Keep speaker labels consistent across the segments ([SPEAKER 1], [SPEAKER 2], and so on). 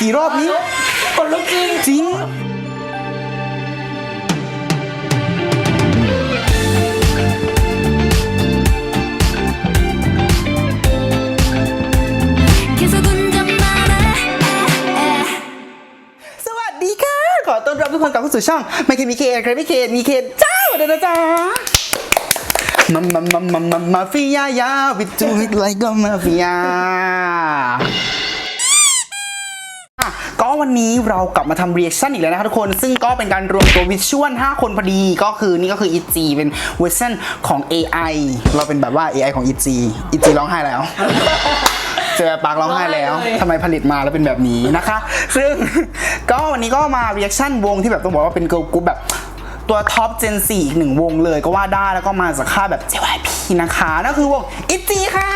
[SPEAKER 1] กี่รอบนี้
[SPEAKER 2] คนลุกจริง
[SPEAKER 1] จริงสวัสดีค่ะ ขอต้อนรับทุกคนกลับเข้าสู่ช่องไมเคมีเคใครไม่เคมีเคเจ้าเดินนะจ้ามามามามามามาฟิยายาวิตูวิตไลก็มาฟิยา ก็วันนี้เรากลับมาทำ reaction อีกแล้วนะครับทุกคน ซึ่งก็เป็นการรวมตัววิชวล5 คนพอดี ก็คือนี่ก็คือ EG เป็นเวอร์ชันของ AI เราเป็นแบบว่า AI ของ EG EG ร้องไห้แล้ว เจอปากร้องไห้แล้ว
[SPEAKER 2] ร้องไห้เลย
[SPEAKER 1] ทำไมผลิตมาแล้วเป็นแบบนี้นะคะ ซึ่งก็วันนี้ก็มา reaction วงที่แบบต้องบอกว่าเป็น girl group แบบตัวท็อป Gen 4อีกหนึ่งวงเลยก็ว่าได้แล้วก็มาจากค่ายแบบ JYP นะคะนั่นคือวง ITZY ค่ะ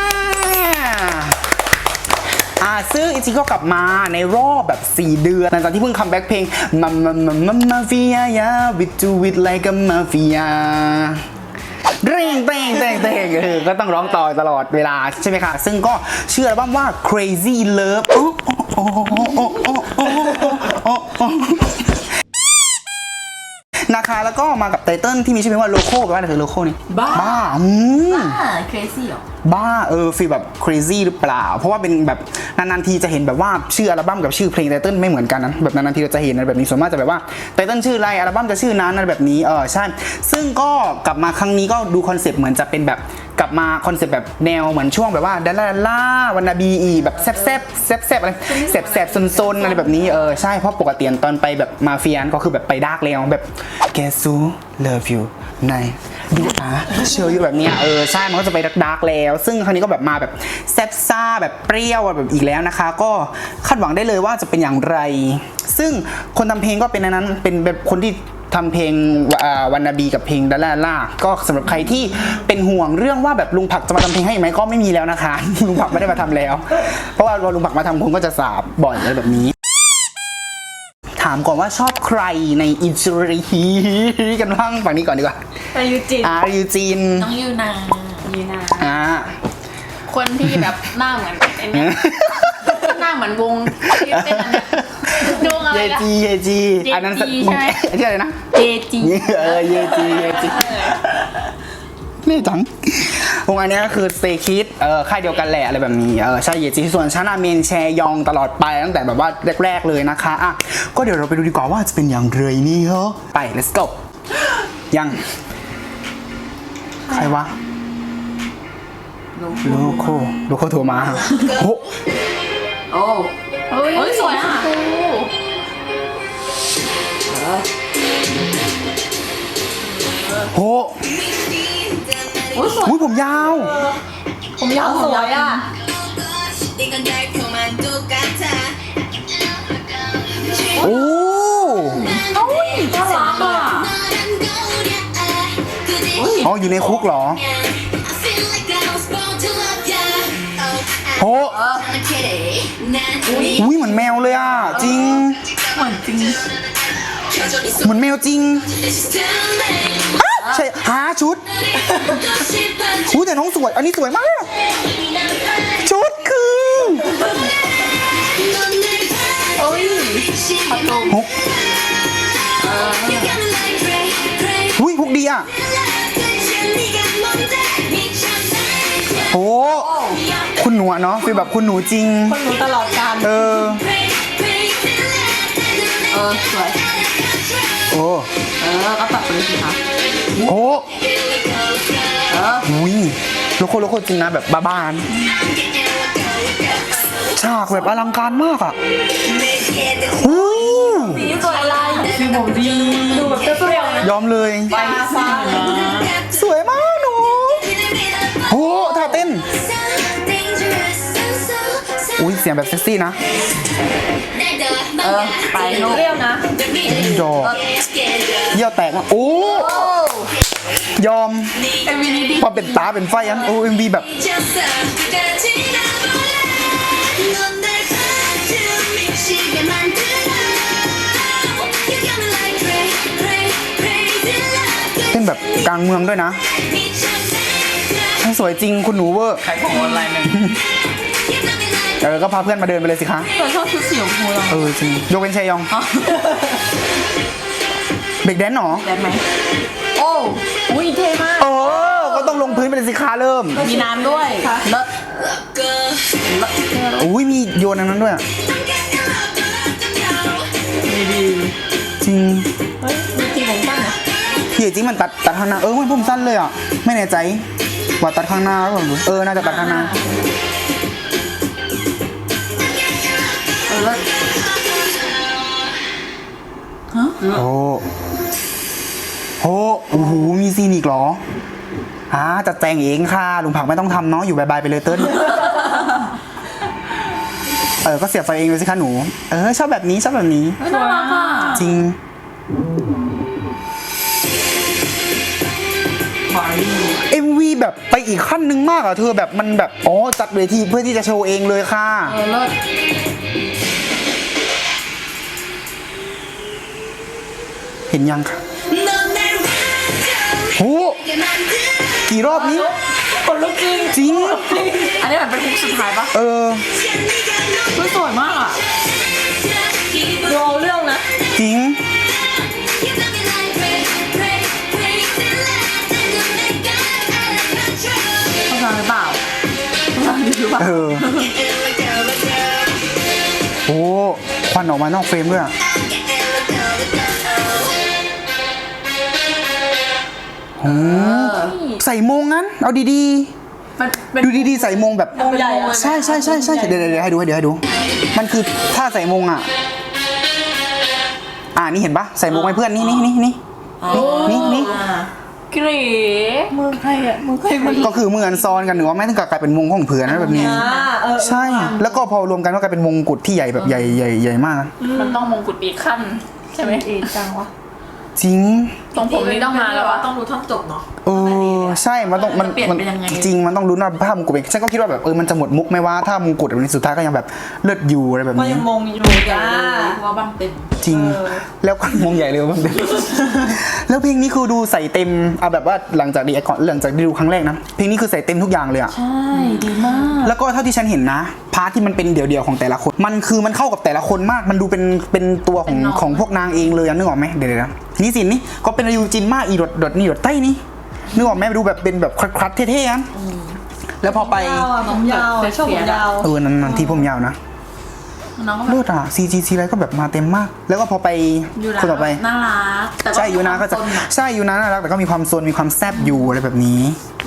[SPEAKER 1] อ่าซึ่งอิจิก็กลับมาในรอบแบบ 4 เดือนหลังจากที่เพิ่งคัมแบ็กเพลงมามามามามาเฟียยาวิจูวิทไลกับมาเฟียเร่งเต่งเต่งเต่งเออก็ต้องร้องต่อตลอดเวลาใช่ไหมคะซึ่งก็เชื่อบ้าว่า crazy love นะคะแล้วก็มากับไตเติ้ลที่มีชื่อเพลงว่าโลโก้แปลว่าอะไรคือโลโก้นี่
[SPEAKER 2] บ้า
[SPEAKER 1] บ้า
[SPEAKER 2] crazy หรอ
[SPEAKER 1] บ้าเออฟีลแบบ crazy หรือเปล่า เพราะว่าเป็นแบบนานๆทีจะเห็นแบบว่าชื่ออัลบั้มกับชื่อเพลงไตเติ้ลไม่เหมือนกันนะแบบนานๆทีเราจะเห็นอะไรแบบนี้ส่วนมากจะแบบว่าไตเติ้ลชื่ออะไรอัลบั้มจะชื่อนั้นอะไรแบบนี้เออใช่ซึ่งก็กลับมาครั้งนี้ก็ดูคอนเซปต์เหมือนจะเป็นแบบกลับมาคอนเซปต์แบบแนวเหมือนช่วงแบบว่าดาราล่าวันนาบีอีแบบแซบแซบแซบแซบอะไรแซบแซบซนๆอะไรแบบนี้เออใช่เพราะปกติตอนไปแบบมาเฟียนก็คือแบบไปดาร์กแล้วแบบแกซู love you ในดูอาเชลออยู่แบบเนี้ยเออใช่มันก็จะไปดาร์กๆแล้วซึ่งครั้งนี้ก็แบบมาแบบแซ่บซ่าแบบเปรี้ยวแบบอีกแล้วนะคะ ก็คาดหวังได้เลยว่าจะเป็นอย่างไร ซึ่งคนทำเพลงก็เป็นอันนั้นเป็นแบบคนที่ทำเพลงวันนาบีกับเพลงดาล่าล่าก็สำหรับใครที่เป็นห่วงเรื่องว่าแบบลุงผักจะมาทำเพลงให้อีกไหมก็ไม่มีแล้วนะคะ ลุงผักไม่ได้มาทำแล้ว เพราะว่าพอลุงผักมาทำคงก็จะสาบบ่อยอะไรแบบนี้ ถามก่อนว่าชอบใครในอินสตากันบ้างฝั่งนี้ก่อนดีกว่า
[SPEAKER 2] แต่ยูจิน
[SPEAKER 1] อายูจิน
[SPEAKER 2] น้องยูนา ยูนา
[SPEAKER 1] อ่า
[SPEAKER 2] คนที่แบบหน้าเหมือนไอ้เนี่ยหน้าเหมือนวงที่เต้นอันเนี้ยดวงอะไร
[SPEAKER 1] เย
[SPEAKER 2] นะ
[SPEAKER 1] จีเยจีอันนั้น
[SPEAKER 2] เยจีใช่ไหม
[SPEAKER 1] ชื่ออะไรนะ
[SPEAKER 2] เจจี
[SPEAKER 1] เออเยจีเยจี นี่จัง วงอันเนี้ยก็คือ Stay Kids เออค่ายเดียวกันแหละอะไรแบบนี้ เออใช่เยจีส่วนชานาเมนแชยองตลอดไปตั้งแต่แบบว่าแรก ๆ เลยนะคะ อะ ก็เดี๋ยวเราไปดูดีกว่าว่าจะเป็นอย่างไรนี่เหรอไป let's go ยัง ใครวะ โลโก้โลโก้โทรมาโอ้
[SPEAKER 2] โอ้เฮ้ยสวยค่ะ
[SPEAKER 1] โอ้อุ้ยผมยาว
[SPEAKER 2] ผมยาวสวยอะ
[SPEAKER 1] โอ้
[SPEAKER 2] โอ้ยน่ารักอะ
[SPEAKER 1] อ๋ออยู่ในคุกเหรอ โอ้อุ้ยเหมือนแมวเลยอะ จริง
[SPEAKER 2] เหมือนจริง
[SPEAKER 1] เหมือนแมวจริงใช่หาชุดหูแต่น้องสวย อันนี้สวยมาก ชุดคือ
[SPEAKER 2] โอ้ยพัดลม
[SPEAKER 1] หุ้ยพวกดีอะโอ้ คุณหนูอะเนาะฟีลแบบคุณหนูจริง
[SPEAKER 2] คนรู้ตลอดการ
[SPEAKER 1] เออ
[SPEAKER 3] cray cray
[SPEAKER 2] เออสวย
[SPEAKER 1] โอ้
[SPEAKER 2] เออ ก็ตัดไปเลยสิคะ
[SPEAKER 1] โห
[SPEAKER 2] เออ
[SPEAKER 1] อุ้ยโลโก้โลโก้จริงนะแบบบ้านๆฉากแบบอลังการมากอะอู้
[SPEAKER 2] สีสวยอะไรสีผมดี ดูแบบเปรี้ยวๆนะ
[SPEAKER 1] ยอมเลย
[SPEAKER 2] ไปฟ้า
[SPEAKER 1] สวยมากหนูโหท่าเต้น อุ้ยเสียงแบบเซ็กซี่นะ
[SPEAKER 2] เออ ไปลูกเปรี้ยวนะ
[SPEAKER 1] ดอกเยี่ยวแตกมาโอ้ยอม
[SPEAKER 2] เอ็มวีนี้ดี
[SPEAKER 1] พอเป็นตาเป็นไฟอันโอ้เอ็มวีแบบเต้นแบบกลางเมืองด้วยนะทั้งสวยจริงคุณหนูเวอร์
[SPEAKER 2] ขายของออนไลน์หนึ่ง
[SPEAKER 1] เออก็พาเพื่อนมาเดินไปเลยสิคะ
[SPEAKER 2] แต่ชอบชุดสีชมพูจัง
[SPEAKER 1] เออจริงยกเป็นเชยอง
[SPEAKER 2] อ๋อ
[SPEAKER 1] เบรกแดนซ์หรอ
[SPEAKER 2] ได้ไหมโอ้อุ้ยเท่มาก
[SPEAKER 1] โอ้ก็ต้องลงพื้นไปเลยสิคะเริ่ม
[SPEAKER 2] มีน้ำด้วยเลิศ
[SPEAKER 1] อุ้ยมีโยนอันนั้นด้วยอะ
[SPEAKER 2] ดีดี
[SPEAKER 1] จริง
[SPEAKER 2] เฮ้ยมีทีผมสั้นนะ
[SPEAKER 1] เหี้ยจริงมันตัดตัดข้างหน้าเออมันผมสั้นเลยอะไม่แน่ใจว่าตัดข้างหน้าหรือเปล่าเออน่าจะตัดข้างหน้า โอ้โหโอ้โห มีซีนอีกเหรออ่าจัดแจงเองค่ะ ลุงผักไม่ต้องทำเนาะ อยู่บายๆไปเลยเติ้ลเออ ก็เสียบไฟเองเลยสิคะหนู เออ ชอบแบบนี้ ชอบแบบนี้
[SPEAKER 2] น่ารักอะ
[SPEAKER 1] จริง
[SPEAKER 2] ขอดี
[SPEAKER 1] MV แบบไปอีกขั้นหนึ่งมากอะเธอแบบมันแบบ อ๋อ จัดเวทีเพื่อที่จะโชว์เองเลยค่ะ
[SPEAKER 2] เออเลิศ
[SPEAKER 1] เห็นยังโอ้กี่รอบนี้
[SPEAKER 2] คนลุกจริง
[SPEAKER 1] จริง
[SPEAKER 2] อันนี้แบบเป็นคลุกสุดท้ายปะ
[SPEAKER 1] เออ
[SPEAKER 2] มันสวยมากอะรอเรื่องนะ
[SPEAKER 1] จริง
[SPEAKER 3] ต้อ
[SPEAKER 2] งการหรือเปล่าต้องการรือปล่
[SPEAKER 1] เออโอ้ควันออกมานอกเฟรมด้วยอะ โอ้ใส่โมงงั้น เอาดี
[SPEAKER 2] มันเป็น
[SPEAKER 1] ๆดูดีๆ ใส่โมงแบบ
[SPEAKER 2] วงใหญ่อะ
[SPEAKER 1] ใช่ใช่ใช่ใช่เดี๋ยวเดี๋ยวเดี๋ยวให้ดูเดี๋ยวให้ดู มันคือถ้าใส่โมงอะ อ่านี่เห็นปะใส่โมงให้เพื่อนนี่นี่นี่นี่นี่นี่
[SPEAKER 2] กรีมือใครอะมือใครมัน
[SPEAKER 1] ก็คือเหมือนซ้อนกันหรือว่าไม่ต้องกลายเป็นวงของเพื่อนนะแบบนี้ใช่ แล้วก็พอรวมกันก็กลายเป็นวงกุฎที่ใหญ่แบบใหญ่ใหญ่ใหญ่มาก
[SPEAKER 2] มันต้องมงกุฎปีกขั้นใช่ไหมเอจังวะ
[SPEAKER 1] จริง
[SPEAKER 2] ตรงผมนี้ต้องมาแล้ววะ
[SPEAKER 4] ต้องรู้ท่อนจบเนาะ
[SPEAKER 1] เออใช่มันต้องมัน
[SPEAKER 2] เปลี่ยน
[SPEAKER 1] มัน
[SPEAKER 2] เป็นยังไง
[SPEAKER 1] จริงมันต้องรู้นะภาพมงกุฎเป็นฉันก็คิดว่าแบบเออมันจะหมดมุกไหมว่าถ้ามงกุฎแบบนี้สุดท้ายก็ยังแบบเลิศอยู่อะไรแบบ
[SPEAKER 4] ก็
[SPEAKER 1] นี้
[SPEAKER 4] ยังมงอยู่จ้าเพราะว่าบังเต็ม
[SPEAKER 1] จริงแล้วก็มงใหญ่เลยว่าแบบแล้วเพลงนี้คือดูใส่เต็มเอาแบบว่าหลังจากดีก่อนหลังจากที่ดูครั้งแรกนะเพลงนี้คือใส่เต็มทุกอย่างเลยอะ
[SPEAKER 2] ใช่ ดีมาก
[SPEAKER 1] แล้วก็เท่าที่ฉันเห็นนะ พาร์ทที่มันเป็นเดี่ยวๆของแต่ละคน มันคือมันเข้ากับแต่ละคนมากมันดูเป็นเป็นตัวของ
[SPEAKER 2] เป็นน้อง
[SPEAKER 1] ของพวกนางเองเลยอะนึกออกไหมเดี๋ยวๆนะนี่สินนี่ก็เป็นอายุจินมากอีดดดดนี่ดดใต้นี่นึกออกไหมดูแบบเป็นแบบคลัดๆเท่ๆนะแล้วพอไป
[SPEAKER 4] ยาวอะผมยาวชอบผมยาว
[SPEAKER 1] เออนั่นนั่นที่ผมยาวนะ
[SPEAKER 2] น้องก็แบ
[SPEAKER 1] เลิ
[SPEAKER 2] บ
[SPEAKER 1] ศอะ CGC อะไรก็แบบมาเต็มมาก แล้วก็พอไป
[SPEAKER 2] ยู
[SPEAKER 1] คนต่อไป
[SPEAKER 2] น่ารักแต่ว่า
[SPEAKER 1] ใช่ยูนาก็จะ
[SPEAKER 2] คนอ
[SPEAKER 1] ใช่ยูนาน่ารักแต่ก็มีความโซนมีความแซบอยู่อะไรแบบนี้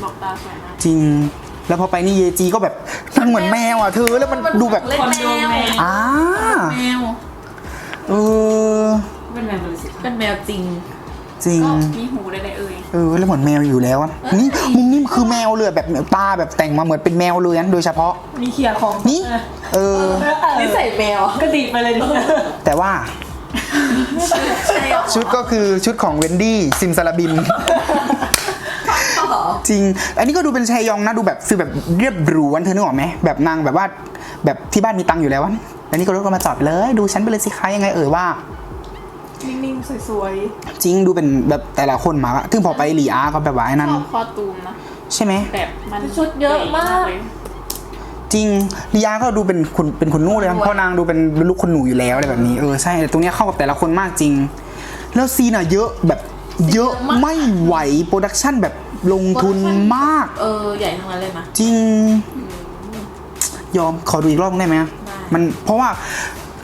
[SPEAKER 2] บอกตาสวยมาก
[SPEAKER 1] จริง แล้วพอไปนี่เยจีก็แบบมันเหมือนแมวอะเธอแล้วมันดูแบบ
[SPEAKER 2] เล่นแมว
[SPEAKER 1] อ่า
[SPEAKER 2] แมว
[SPEAKER 1] เออ
[SPEAKER 4] เป็นแมวบริสุทธิ์
[SPEAKER 2] เป็นแมวจริง
[SPEAKER 1] จริง
[SPEAKER 2] ก็มีหูได้เลยเอ่ย
[SPEAKER 1] เออแล้วเหมือนแมวอยู่แล้วอะนี่มุมนี้คือแมวเลยแบบตาแบบแต่งมาเหมือนเป็นแมวเลยนะโดยเฉพาะ
[SPEAKER 4] มีเขียร์ของ
[SPEAKER 1] นี่ เออ
[SPEAKER 4] นี่ใส่แมวก็ดีไปเลยดิ
[SPEAKER 1] แต่ว่า ชุดก็คือชุดของเวนดี้ซิมซาลาบิม จริง อันนี้ก็ดูเป็นชายยองนะดูแบบฟีลแบบเรียบหรูวันเธอนึกออกไหมแบบนางแบบว่าแบบที่บ้านมีตังค์อยู่แล้ววะอันนี้ก็รถก็มาจอดเลย ดูฉันไปเลยสิคะยังไงเอ่ยว่า
[SPEAKER 4] นิ่งๆสวย
[SPEAKER 1] จริงดูเป็นแบบแต่ละคนมาอะถึงพอไปหลีอาก็แบบว่าไอ้
[SPEAKER 2] ช
[SPEAKER 1] นั่น
[SPEAKER 2] อบคอตูมนะ
[SPEAKER 1] ใช่ไหม
[SPEAKER 2] แบบมัน
[SPEAKER 4] ชุดเยอะมาก
[SPEAKER 2] เลย
[SPEAKER 1] จริงลียาก็ดูเป็นคุณเป็นคุณนู่เลยนะเพราะนางดูเป็นลูกคนหนูอยู่แล้วอะไรแบบนี้เออใช่แต่ตรงเนี้ยเข้ากับแต่ละคนมากจริง แล้วซีนอะเยอะแบบเยอะไม่ไหวโปรดักชั่นแบบลงทุนมาก
[SPEAKER 2] เออ ใหญ่ทั้งนั้นเลยนะ
[SPEAKER 1] จริง ยอมขอดูอีกรอบได้ไหมมันเพราะว่า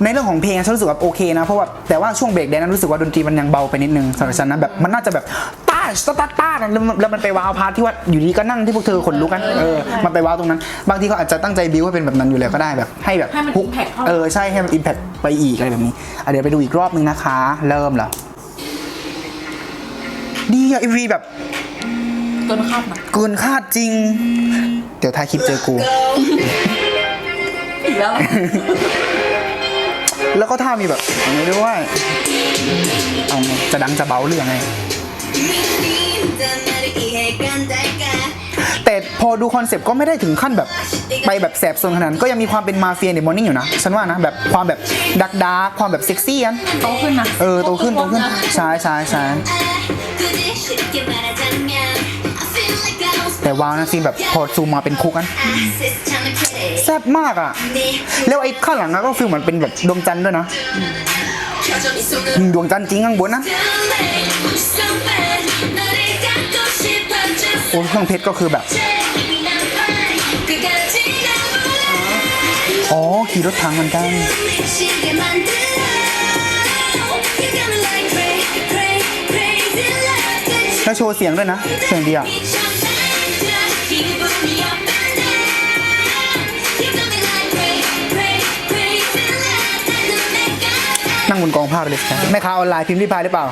[SPEAKER 1] ในเรื่องของเพลงฉันรู้สึกว่าโอเคนะเพราะว่าแต่ว่าช่วงเบรกแดนนั้นรู้สึกว่าดนตรีมันยังเบาไปนิดนึงสำหรับฉันนะแบบมันน่าจะแบบต้าสตาต้าแล้วมันแล้วมันไปว้าวพาร์ทที่ว่าอยู่ดีก็นั่งที่พวกเธอขนลุกกันเออมันไปว้าวตรงนั้น บางทีเขาอาจจะตั้งใจบิวให้เป็นแบบนั้นอยู่แล้วก็ได้แบบให้แบบ
[SPEAKER 2] ให้มัน
[SPEAKER 1] ฮุก
[SPEAKER 2] เอ
[SPEAKER 1] อใช่ให้มันอิมแพคไปอีกอะไรแบบนี้อะเดี๋ยวไปดูอีกรอบนึงนะคะ เริ่มแล้วดีอะเอ็มวีแบบ
[SPEAKER 2] เกินคาดนะ
[SPEAKER 1] เกินคาดจริง เดี๋ยวท้ายคลิปเจอกู
[SPEAKER 2] อีกแล้ว
[SPEAKER 1] แล้วก็ถ้ามีแบบอย่างนี้ด้วยเอาจะดังจะเบาเรื่องไง แต่พอดูคอนเซปต์ก็ไม่ได้ถึงขั้นแบบ ไปแบบแสบโซนขนาดนก็ยังมีความเป็นมาเฟียในมอร์นิ่งอยู่นะ ฉันว่านะ แบบความแบบดักดาความแบบเซ็กซี่อัน
[SPEAKER 2] โตขึ้นนะ
[SPEAKER 1] เออ โตขึ้น โตขึ้นใช่ใช่ใช่ แต่ว้าวนะซีนแบบพอซูมมาเป็นคุกกันแซ่บมากอะ แล้วไอ้ข้างหลังอะก็ฟีลเหมือนเป็นแบบดวงจันทร์ด้วยนะอืมดวงจันทร์จริงข้างบนนะโอ้เครื่องเพชรก็คือแบบ อ๋อ ขี่รถถังเหมือนกันแล้วโชว์เสียงด้วยนะ เสียงดีอะ นั่งบนกองผ้าไปเลยแม่ค้าออนไลน์พิมพ์รีพายหรือเปล่า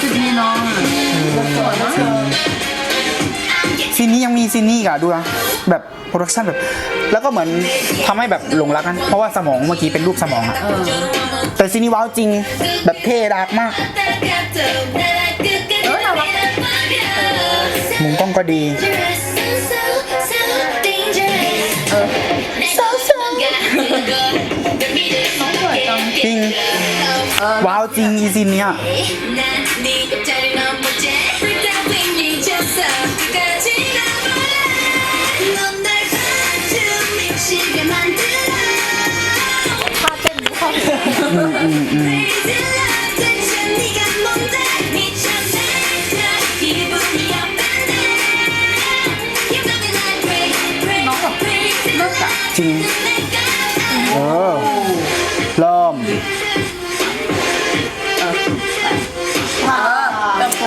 [SPEAKER 4] ชุดนี้น้องอะสวยมากเลย
[SPEAKER 1] ซีนนี้ยังมีซีนนี้อีกอะดูนะแบบโปรดักชันแบบ แล้วก็เหมือนทำให้แบบหลงรักกัน เพราะว่าสมองเมื่อกี้เป็นรูปสมองอะแต่ซีนนี้ว้าวจริงแบบเท่ดาร์กมาก มุมกล้องก็ดี จริง ว้าวจริงอีซีนเนี้ย
[SPEAKER 2] ท่าเต้นเข้าถึง
[SPEAKER 4] น้อง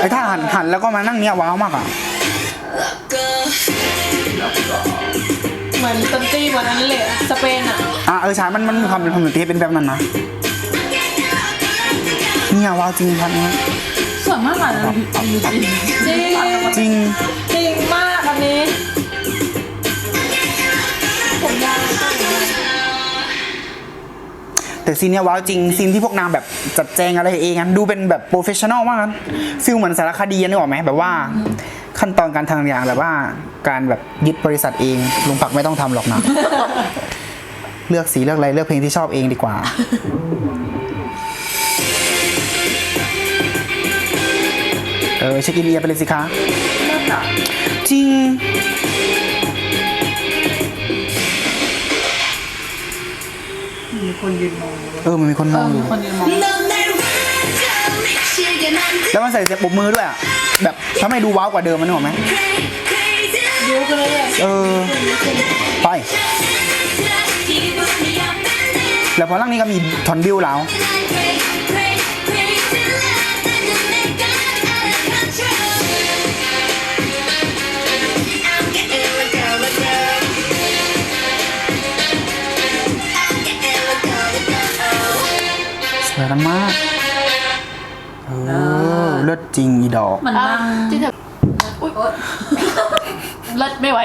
[SPEAKER 4] อ้
[SPEAKER 1] ถ้าหันหันแล้วก็มานั่งเนี้ยว้าวมากอะ
[SPEAKER 4] เหมือนดนตรีวันนั้นเลยอะสเปนอะ
[SPEAKER 1] อะเออใช่มันมันมีความเป็นความดนตรีเป็นแบบนั้นนะเนี่ยว้าวจริงครับเนี่ย
[SPEAKER 4] สวยมากอะจริงจริงจริง
[SPEAKER 1] จริง
[SPEAKER 4] จริงมากอันนี้
[SPEAKER 1] แต่ซีนเนี้ยว้าวจริงซีนที่พวกนางแบบจัดแจงอะไรเองอะดูเป็นแบบโปรเฟชชั่นอลมากนะฟิลเหมือนสารคดีนึกออกไหมแบบว่า ขั้นตอนการทำอย่างแบบว่า การแบบยึดบริษัทเองลุงปักไม่ต้องทำหรอกนะเลือกสีเลือกอะไรเลือกเพลงที่ชอบเองดีกว่า เออเช็คอินเอียร์ไปเลยสิคะ
[SPEAKER 4] เลิศอะ
[SPEAKER 1] จริง
[SPEAKER 4] มีคนยืนมองอยู่
[SPEAKER 1] เออมันมีคนมองอยู่
[SPEAKER 4] คนยืนมอง
[SPEAKER 1] แล้วมันใส่เสียงปรบมือด้วยอะแบบทำให้ดูว้าวกว่าเดิมมันนึกออกไหม
[SPEAKER 4] ยิ้วกันเลยอะ
[SPEAKER 1] เออไป แล้วพอล่างนี้ก็มีทอนบิวแล้ว สวยกันมากเออเลิศจริงอีดอก
[SPEAKER 4] มัน
[SPEAKER 2] อะ
[SPEAKER 4] นั่ง
[SPEAKER 2] ที่เธออุ้ยเลิศไม่ไหว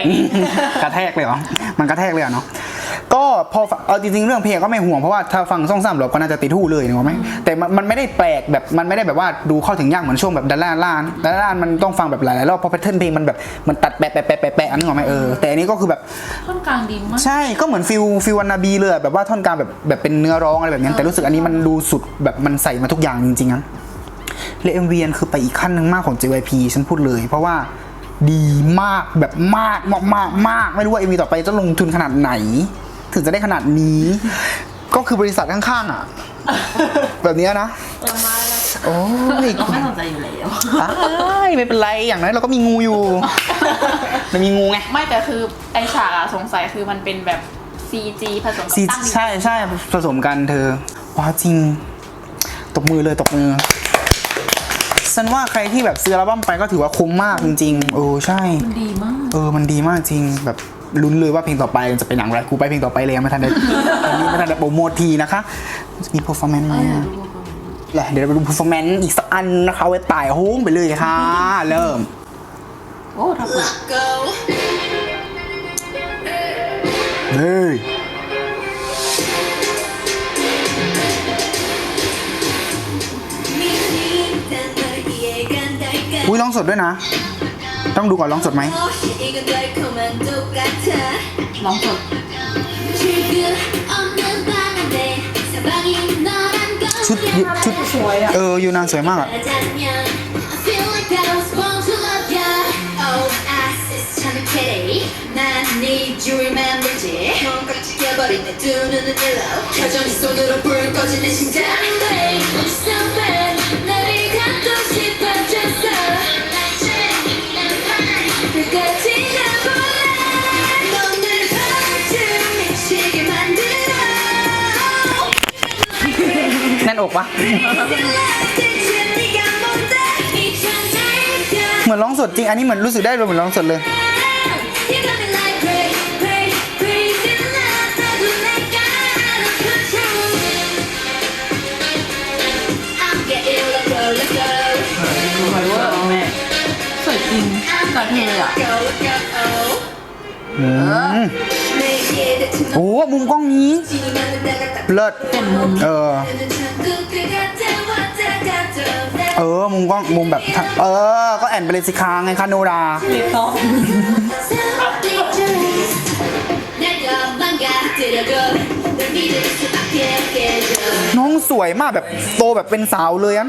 [SPEAKER 1] กระแทกเลยเหรอ มันกระแทกเลยเหรอเนาะ ก็พอฟังเอาจริงๆเรื่องเพลงก็ไม่ห่วงเพราะว่าถ้าฟังซ่องซ้ำรอบก็น่าจะติดหูเลยนึกออกไหมแต่มันมันไม่ได้แปลกแบบมันไม่ได้แบบว่าดูเข้าถึงยากเหมือนช่วงแบบดัลล่าล่านดัลล่ามันต้องฟังแบบหลายๆรอบเพราะแพทเทิร์นเพลงมันแบบมันตัดแปะแปะแปะแปะแปะอันนึกออกไหมเออแต่อันนี้ก็คือแบบ
[SPEAKER 4] ท่อนกลางดีมาก
[SPEAKER 1] ใช่ก็เหมือนฟิลฟิลวันนาบีเลยอะแบบว่าท่อนกลางแบบแบบเป็นเนื้อร้องอะไรแบบนี้แต่รู้สึกอันนี้มันดูสุดแบบมันใส่มาทุกอย่างจริงๆนะและเอ็มวีคือไปอีกขั้นหนึ่งมากของ JYP ฉันพูดเลย เพราะว่าดีมากแบบมากมากมากมากไม่รู้ว่าเอ็มวีต่อไปจะลงทุนขนาดไหน ถึงจะได้ขนาดนี้ ก็คือบริษัทข้างๆอะ แบบเนี้ยนะ
[SPEAKER 4] เออมาแล้ว
[SPEAKER 1] โอ้ย
[SPEAKER 4] เราไม่สนใจอยู่แล้ว
[SPEAKER 1] อ้ายไม่เป็นไรอย่างน้อยเราก็มีงูอยู่ มันมีงูไง
[SPEAKER 2] ไม่แต่คือไอฉากอะสงสัยคือมันเป็นแบบ CG ผสมกับ
[SPEAKER 1] ซี
[SPEAKER 2] ตั้งดิน
[SPEAKER 1] ใช่ใช่ผสมกันเธอว้าวจริง ตบมือเลยตบมือฉันว่าใครที่แบบซื้ออัลบั้มไปก็ถือว่าคุ้มมากจริงๆเออใช่
[SPEAKER 4] มันดีมาก
[SPEAKER 1] เออมันดีมากจริงแบบ ลุ้นเลยว่าเพลงต่อไปจะเป็นอย่างไรกูไปเพลงต่อไปเลยยังไม่ทันได้ตอนนี้ไม่ทันได้โปรโมททีนะคะมี performance ไหมอะแหละเดี๋ยวเราไปดู performance อีกสักอันนะคะไว้ตายโฮมไปเลยค่ะ เริ่ม
[SPEAKER 4] โอ้ทับเลย
[SPEAKER 1] เฮ้ยอุ้ยร้องสดด้วยนะ ต้องดูก่อนร้องสดไหม
[SPEAKER 4] ร้องสด
[SPEAKER 1] ชุดชุดเออยูนานสวยมากอะ แน่นอกวะ เหมือนร้องสดจริง อันนี้เหมือนรู้สึกได้เลยเหมือนร้องสดเลย
[SPEAKER 4] ลยเหออื
[SPEAKER 1] โอ้มุมกล้องนี้ เลิศ
[SPEAKER 4] เอ
[SPEAKER 1] อ เออ มุมกล้องมุมแบบเออ ก็แอนไปเลยสิคางไงคะนูราน้องสวยมากแบบโตแบบเป็นสาวเลยอะ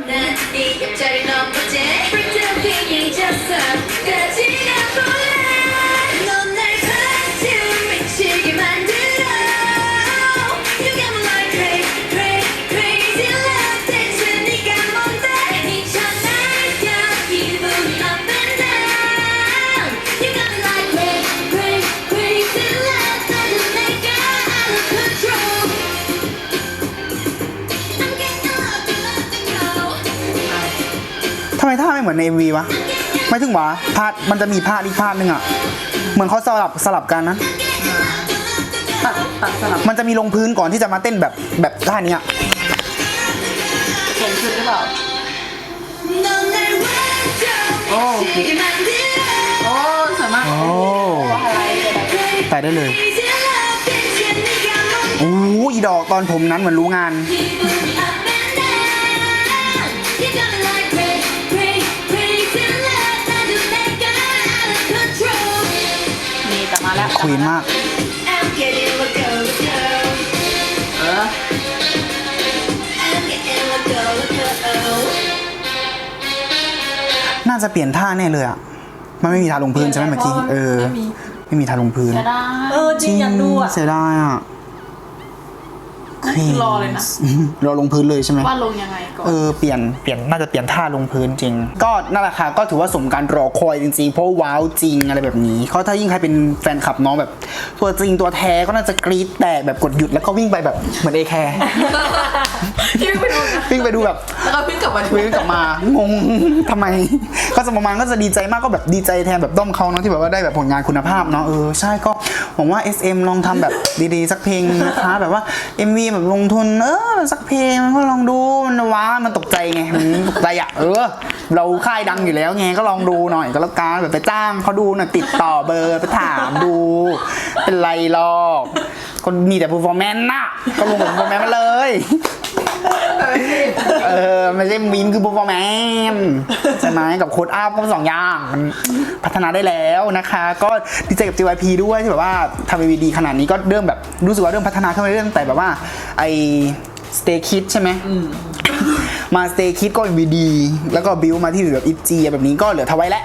[SPEAKER 1] ำไมท่าไม่เหมือนใอ็มวีวะ ไม่ถึงหวะพาดมันจะมีพาดอีกพาดหนึ่งอะ เหมือนเขาสลับสลับกันนะ
[SPEAKER 4] ตัดตั
[SPEAKER 1] มันจะมีลงพื้นก่อนที่จะมาเต้นแบบแบบท่านี้อะ
[SPEAKER 4] เปลี่ยนชุดหรือเปล่า
[SPEAKER 3] โอ้
[SPEAKER 4] โอ้สามารถ
[SPEAKER 1] โอ้
[SPEAKER 4] แต่ได้
[SPEAKER 1] เลยโอ้อีดอกตอนผมนั้นเหมือนรู้งาน ควีนมาก
[SPEAKER 3] I'm getting loco loco
[SPEAKER 4] เออ
[SPEAKER 3] I'm getting loco loco
[SPEAKER 1] น่าจะเปลี่ยนท่าแน่เลยอะมันไม่มีท่าลงพื้นใช่ไหมเมื่อกี้ เออ
[SPEAKER 4] ไม่มี
[SPEAKER 1] ไม่มีท่าลงพื้น
[SPEAKER 4] จะได้
[SPEAKER 2] เออจริงอยากดูอะ
[SPEAKER 1] เสียดายอะ
[SPEAKER 2] นั่นคือรอเลยนะ
[SPEAKER 1] อืมเราลงพื้นเลยใช่ไหม
[SPEAKER 2] ว่าลงยังไงก่อน
[SPEAKER 1] เออเปลี่ยนเปลี่ยนน่าจะเปลี่ยนท่าลงพื้นจริง ก็นั่นแหละค่ะก็ถือว่าสมการรอคอยจริงๆ เพราะว้าวจริงอะไรแบบนี้เขาถ้ายิ่งใครเป็นแฟนคลับน้องแบบ ตัวจริงตัวแท้ก็น่าจะกรี๊ดแตกแบบกดหยุดแล้วก็วิ่งไปแบบเหมือนเอแคร์
[SPEAKER 2] ที่ไปดูนะ
[SPEAKER 1] วิ่งไปดูแบบ
[SPEAKER 2] แล้วก็พิ่งกลับมาดู
[SPEAKER 1] วิ่งกลับมางง ทำไม ก็จะประมาณก็จะดีใจมากก็แบบดีใจแทนแบบด้อมเขาเนาะที่แบบว่าได้แบบผลงานคุณภาพเนาะเออใช่ก็หวังว่า SM ลองทำแบบดีๆ สักเพลงนะคะ แบบว่า MV แบบลงทุน เออสักเพลงมันก็ลองดูมันว้ามันตกใจไงมันตกใจอะเออ เราค่ายดังอยู่แล้วไงก็ลองดูหน่อยก็แล้วกันแบบไปจ้างเขาดูหน่อยติดต่อเบอร์ไปถามดู เป็นไรหรอก ก็มีแต่ performance น่ะก็ลงแบบ performance มาเลย เออไม่ใช่มินคือ performance ใช่ไหมกับโค้ดอัพก็สองอย่างมันพัฒนาได้แล้วนะคะ ก็ดีใจกับ JYP ด้วยที่แบบว่าทำเอวีดีขนาดนี้ก็เริ่มแบบรู้สึกว่าเริ่มพัฒนาขึ้นมาเรื่อยๆตั้งแต่แบบว่าไอ Stay Kid ใช่ไหมมา Stay Kid ก็มีดี แล้วก็บิวมาที่แบบอิจีแบบนี้ก็เหลือทวายแล้ว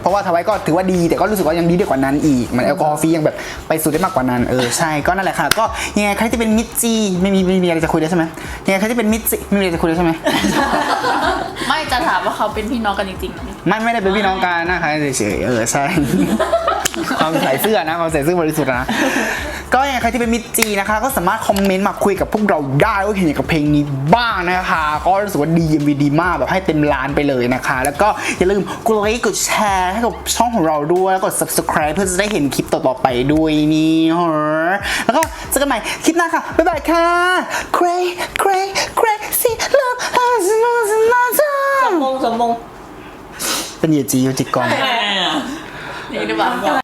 [SPEAKER 1] เพราะว่าทวายก็ถือว่าดีแต่ก็รู้สึกว่ายังดีได้กว่านั้นอีกเหมือนแอลกอฮอล์ฟรียังแบบไปสุดได้มากกว่านั้นเออใช่ก็นั่นแหละค่ะ ก็ยังไงใครที่เป็นมิดจีไม่มีไม่มีอะไรจะคุยเลยใช่ไหมยังไงใครที่เป็นมิดจีไม่มีอะไรจะคุยเลยใช่ไหม
[SPEAKER 2] ไม่จะถามว่าเขาเป็นพี่น้องกันจริงๆไหม
[SPEAKER 1] ไม่ไม่ได้เป็นพี่น้องกันนะคะเฉยๆเออใช่ความใส่เสื้อนะความใส่เสื้อบริสุทธิ์นะ ก็ยังไงใครที่เป็นมิตรจีนะคะ ก็สามารถคอมเมนต์มาคุยกับพวกเราได้ว่าเห็นอย่างกับเพลงนี้บ้างนะคะ ก็รู้สึกว่าดีมีดีมากแบบให้เต็มล้านไปเลยนะคะ แล้วก็อย่าลืมกดไลค์กดแชร์ให้กับช่องของเราด้วย แล้วกด subscribe เพื่อจะได้เห็นคลิปต่อๆไปด้วยนี่ฮะแล้วก็เจอกันใหม่คลิปหน้าค่ะ บ๊ายบายค่ะ cray cray crazy love has no
[SPEAKER 4] สมมงสมมง
[SPEAKER 1] เป็นเยจีอยู่จิกกอง
[SPEAKER 2] นี่หรือเปล่า